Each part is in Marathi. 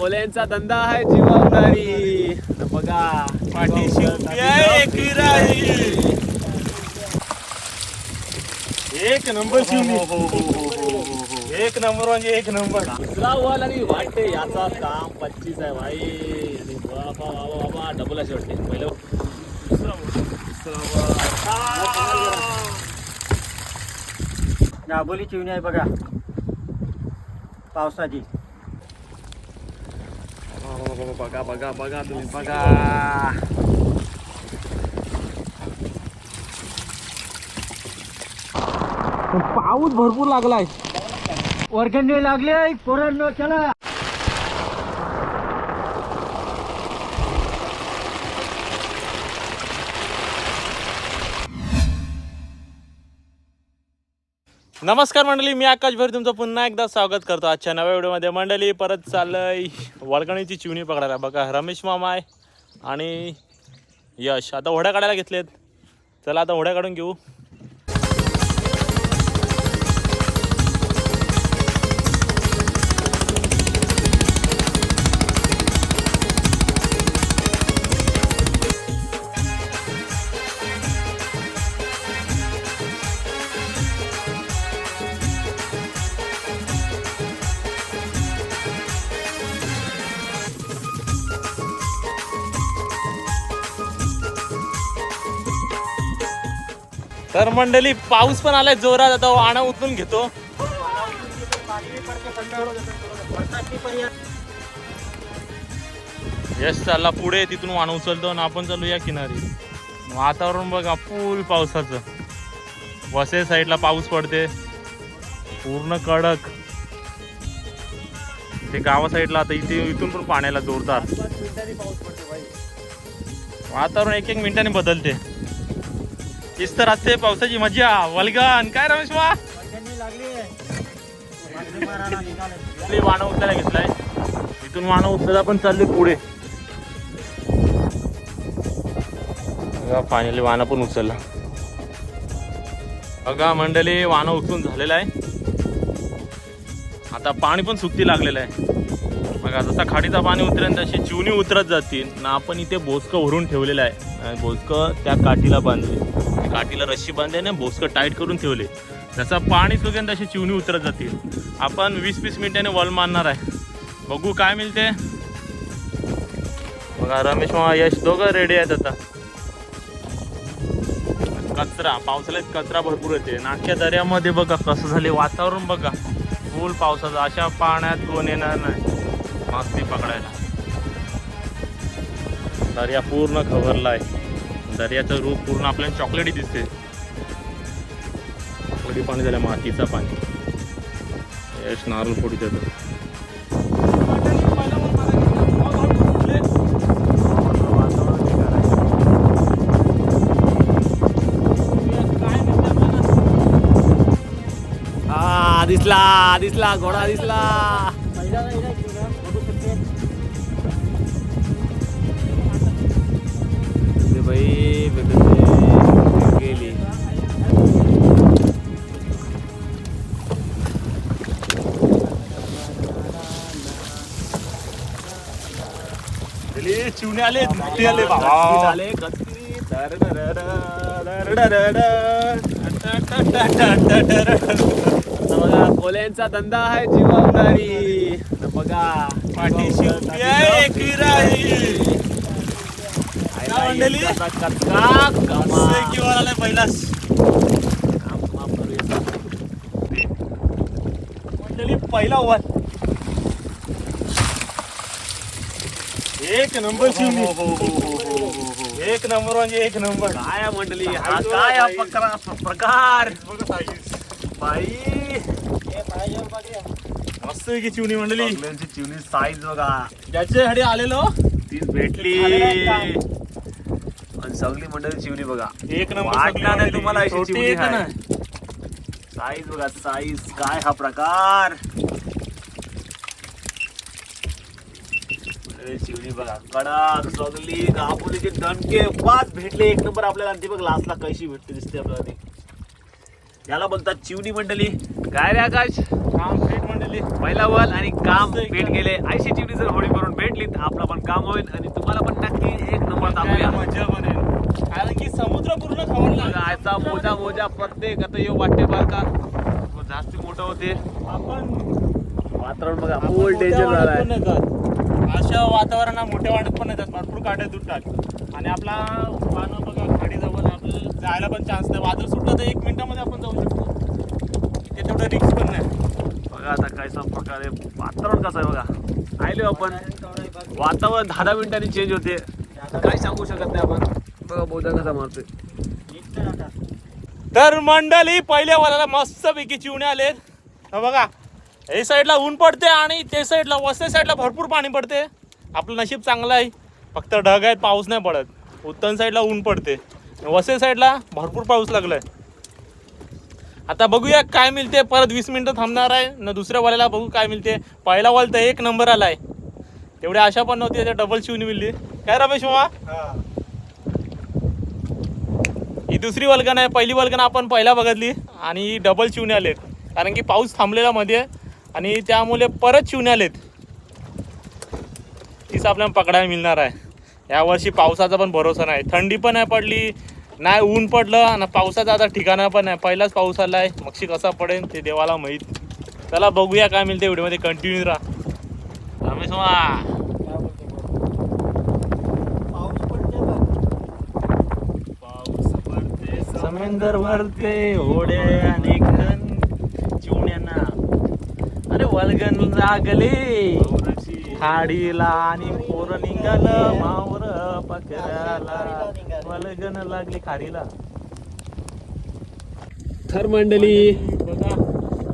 कोल्यांचा धंदा आहे जीवावदारी. तर बघा पाठीशी. उभी आहे एक विराई. एक नंबर शिवणी एक नंबर म्हणजे एक नंबर. दुसरा वॉल आणि वाटते याचा काम पच्चीस आहे भाई. आणि बाबा बाबा बाबा डबल असे वाटते. पहिलं दुसरा. दुसरा. दाबोली चिवणी आहे बघा. पावसाची. बघा बघा बघा तुम्ही बघा पाऊस भरपूर लागलाय. वर्गणी लागले पोरांना चला. नमस्कार मंडळी मी आकाश भर तुमचं पुन्हा एकदा स्वागत करतो आजच्या नव्या व्हिडिओमध्ये. मंडळी परत चाललंय वळगणीची चिवणी पकडायला. बघा रमेश मामा आहे आणि यश. आता होड्या काढायला घेतलेत. चला आता होड्या काढून घेऊ. तर मंडळी पाऊस पण आलाय जोरात आता आणा उचलून घेतो. यश चालला पुढे तिथून वाणं उचलतो आणि आपण चालू या किनारी. वातावरण बघा फुल पावसाचं. वसे साईडला पाऊस पडते पूर्ण कडक. ते गावा साईडला आता इथे इथून पण पाण्याला जोरदार. वातावरण एक एक मिनिटाने बदलते. तीच तर असते पावसाची मजा वलगन काय रमेश वा वर्गणी लागली वाणं उचलायला घेतलाय. इथून वाणं उचलायला पण चालले पुढे. फायनली पाण्याला वाणं पण उचलला. बघा मंडळी वाणं उचलून झालेलं आहे. आता पाणी पण सुकती लागलेलं आहे. बघा जसा खाडीचा पाणी उतरेल तशी चिवणी उतरत जातील. ना आपण इथे बोसकं भरून ठेवलेलं आहे. भोसकं बोसकं त्या काठीला बांधले. काठीला रस्सी बांधले आणि बोसकं टाईट करून ठेवले. जसं पाणी सुकेल तशी चिवणी उतरत जातील. आपण वीस वीस मिनिटाने वॉल मारणार आहे. बघू काय मिळते. बघा रमेश मामा यश दोघं रेडी आहेत आता. कचरा पावसाळ्यात कचरा भरपूर येते. नागच्या दर्यामध्ये बघा कसं झाले वातावरण बघा. फुल पावसाचं अशा पाण्यात कोण येणार नाही. मागती पकडायला. दर्या पूर्ण खवरला आहे दर्याचं रूप पूर्ण आपल्याला चॉकलेटी दिसते चॉकलेटी पाणी झालं मातीचं पाणी. यश नारळ फोडी देतो. हा दिसला दिसला घोडा दिसला. ते बाई बघते गेली. चिवणे आले मोठे आले. आता बघा कोल्यांचा धंदा आहे जीवावदारी. तर बघा पाठीशी मंडळी पहिला वन एक नंबर एक नंबर म्हणजे एक नंबर. काय मंडळी हा काय हा प्रकार? प्रकार बाई. मस्त की चिवणी मंडळी चिवणी साईज बघा. ज्याच्यासाठी आलेलो? तीच भेटली. सगळी मंडळी चिवणी बघा. एक नंबर वाटणार नाही तुम्हाला अशी छोटी चिवणी एक आहे. ना साईज बघा साईज काय हा प्रकार. मंडळी, चिवणी बघा. कडक सगळी कापुलीचे दणके पाच भेटले. एक नंबर आपल्याला. आणि ती बघ लास्टला कशी भेटते दिसते आपल्याला ती. याला बोलतात चिवणी मंडळी. काय रे आकाश? काम सेट पहिला लेवल आणि काम भेट गेले. ऐशी चिवडी जर होडी करून भेटली तर आपलं पण काम होईल आणि तुम्हाला पण नक्की एक नंबर दाखवूया. मजा बनेल कारण की समुद्र पूर्ण खवळला जायचा मोजा मोजा प्रत्येक आता येऊ वाटते बरं का जास्ती मोठं होते. आपण वातावरण बघा फुल डेंजर जात. अशा वातावरणात मोठ्या वाड्यात पण जात भरपूर काट्या तुटतात आणि आपला पानं बघा खाडी जवळ आपल्याला जायला पण चान्स नाही. वादळ सुटलं तर एक मिनिटामध्ये आपण जाऊ शकतो. तेवढं रिक्स पण नाही. बघा आता कायसा प्रकारे वातावरण कसं आहे बघा. आलो आपण. वातावरण दहा दहा मिनिटांनी चेंज होते. काय सांगू शकत नाही आपण. बघा बोधा कसा मारतोय. तर मंडळी पहिल्या वाल्याला मस्त पैकी चिवणे आले बघा हे साईडला ऊन पडते आणि ते साईडला वस्ते साईडला भरपूर पाणी पडते. आपलं नशीब चांगलं आहे. फक्त ढग आहेत पाऊस नाही पडत. उत्तम साईडला ऊन पडते. वसई साईडला भरपूर पाऊस लागलाय. आता बघूया काय मिळते. परत वीस मिनिटं थांबणार आहे. न दुसऱ्या वाल्याला बघू काय मिळते. पहिला वाल तर एक नंबर आलाय. तेवढी आशा पण नव्हती त्याच्या डबल शिवून मिळली. काय रमेश मामा? ही दुसरी वल्गन आहे. पहिली वल्गन आपण पहिला बघितली. आणि डबल शिवणे आलेत. कारण की पाऊस थांबलेला मध्ये. आणि त्यामुळे परत शिवणे आलेत. तीच आपल्याला पकडायला मिळणार आहे. यावर्षी पावसाचा पण भरोसा नाही. थंडी पण नाही पडली. नाही ऊन पडलं आणि पावसाचा आता ठिकाणा पण नाही पहिलाच पाऊस आलाय. मक्षी कसा पडेल ते देवाला माहीत. चला बघूया काय मिळते व्हिडिओमध्ये. कंटिन्यू राहा. रमेश मामा पाऊस पडते समेंदर भरते होडे घन चिवण्यांना. अरे वलगन लागले. खाडीला आणि पोर निघाल मावर पकडाला वलगन लागली खाडीला तर मंडळी. बघा.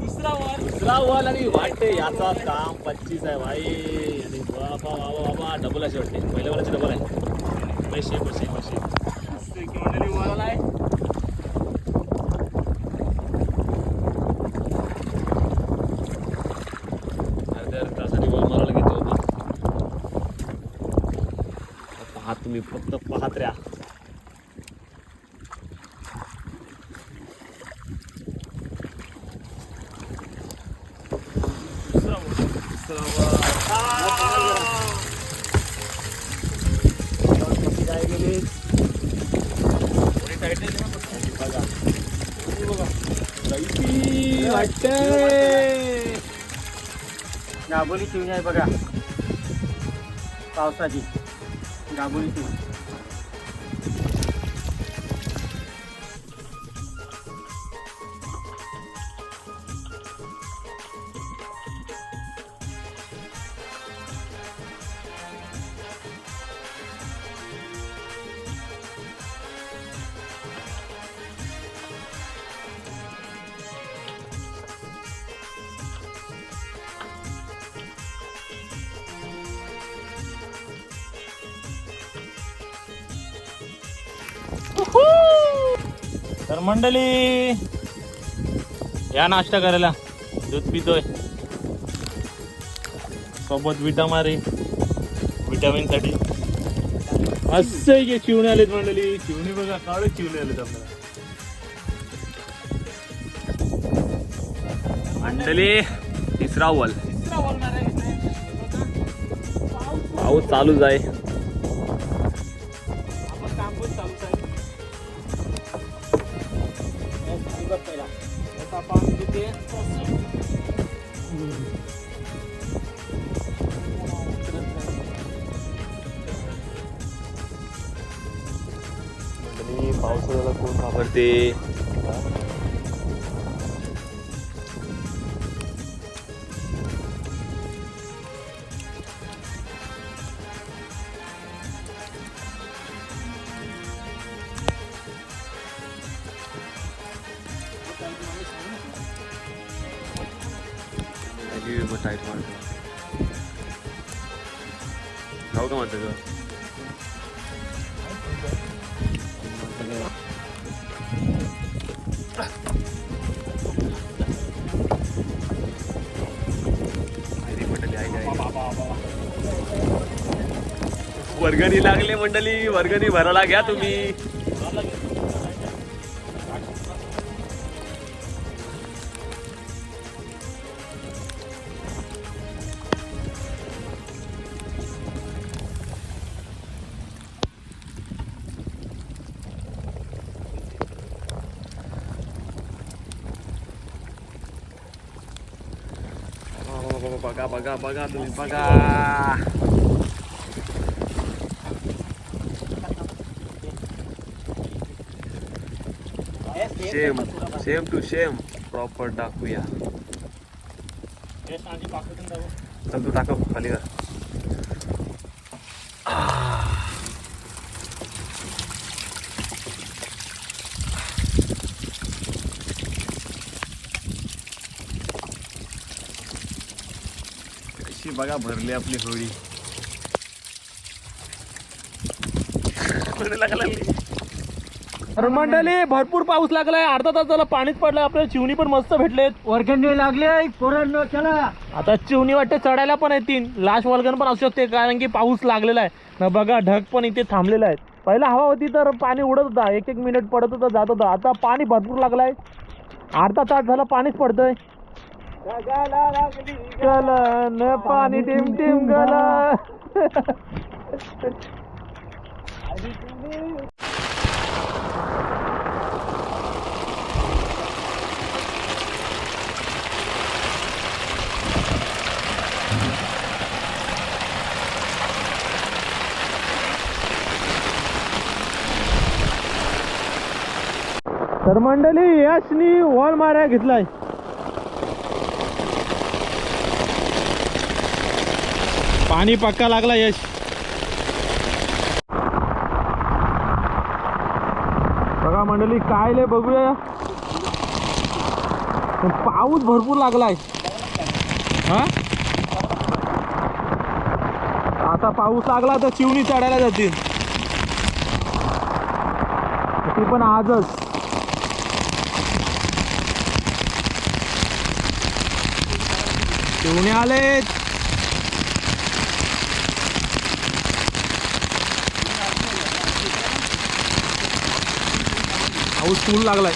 तिसरा वार दुसरा वॉल आणि वाटते याचा काम पच्चीस आहे भाई. आणि बाबा बाबा बाबा डबल असे वाटते. पहिल्या वालाचे डबल आहे. पैसे पैसे पैसे. मंडळी आहे. वॉल पाहा तुम्ही फक्त पाहत राहा. गाबोली शिवणी आहे बघा. पावसाची. गाबोली शिवणी. तर मंडळी या नाश्ता करायला दूध पितोय. सोबत विटा मारी विटामिनसाठी. असं आहे की चिवणे आलेत मंडळी चिवणी बघा काळे चिवणे आलेत आपल्याला. मंडळी तिसरा वॉल. पाऊस चालूच आहे. पहिला. आता आपण तिथे मंडळी कोण घाबरते? का वर्गणी लागले मंडळी वर्गणी भरायला घ्या तुम्ही. बाबा बघा बघा बघा तुम्ही बघा same same to same proper टाकूया चल तू टाकव खाली बघा भरली आपली होळी. तर मंडळी भरपूर पाऊस लागलाय. अर्धा तास झाला पाणीच पडलं. आपल्याला चिवणी पण मस्त भेटलेत. वर्गणी लागले पोरांनो चला आता चिवणी वाटते चढायला पण येतील. लास्ट वल्गन पण असू शकते कारण की पाऊस लागलेला आहे. ना बघा ढग पण इथे थांबलेला आहे पहिला हवा होती तर पाणी उडत होता. एक एक मिनिट पडत होतं जात होतं. आता पाणी भरपूर लागलाय. अर्धा तास झाला पाणीच पडतंय. गलन पाणी टिम टिम गला तर मंडळी यशनी वॉल मारायला घेतलाय. पाणी पक्का लागला यश. बघा मंडळी काय लय बघूया. पाऊस भरपूर लागलाय. हा? आता पाऊस लागला तर चिवणी चढायला जातील. ती पण आजच. चिवणी आलेत. पाऊस फुल लागलाय.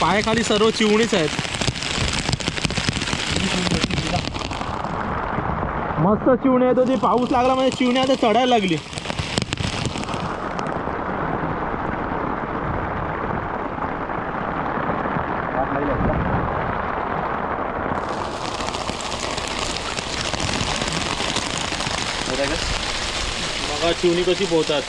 पायाखाली सर्व चिवणीच आहेत. मस्त चिवणी येत होती. पाऊस लागला म्हणजे चिवणी आता चढायला लागली बघा चिवणी कशी पोहतात?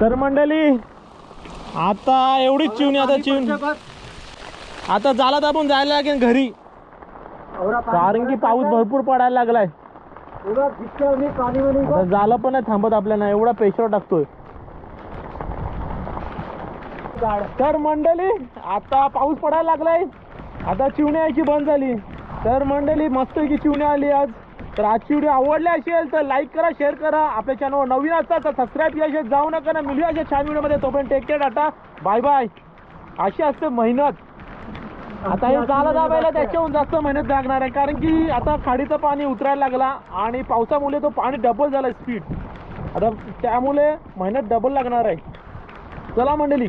तर मंडळी आता एवढीच चिवणी आता चिवणी. आता झाला तर आपण जायला लागेल घरी. कारण की पाऊस भरपूर पडायला लागलाय. झालं पण नाही थांबत आपल्याला एवढा पेशवर टाकतोय. तर मंडळी आता पाऊस पडायला लागलाय. आता चिवणी यायची बंद झाली. तर मंडळी मस्त की चिवणी आली आज. तर आजची व्हिडिओ आवडली असेल तर लाईक करा शेअर करा. आपल्या चॅनलवर नवीन असतात तर सबस्क्राईब केल्याशिवाय जाऊ नका ना. मिळूया अशा छान व्हिडिओमध्ये तोपर्यंत take care tata. Bye bye अशी असते मेहनत. आता हे झालं दाबायला त्याच्याहून जास्त मेहनत लागणार आहे. कारण की आता खाडीचं पाणी उतरायला लागला आणि पावसामुळे तो पाणी डबल झाला स्पीड आता त्यामुळे मेहनत डबल लागणार आहे. चला मंडळी.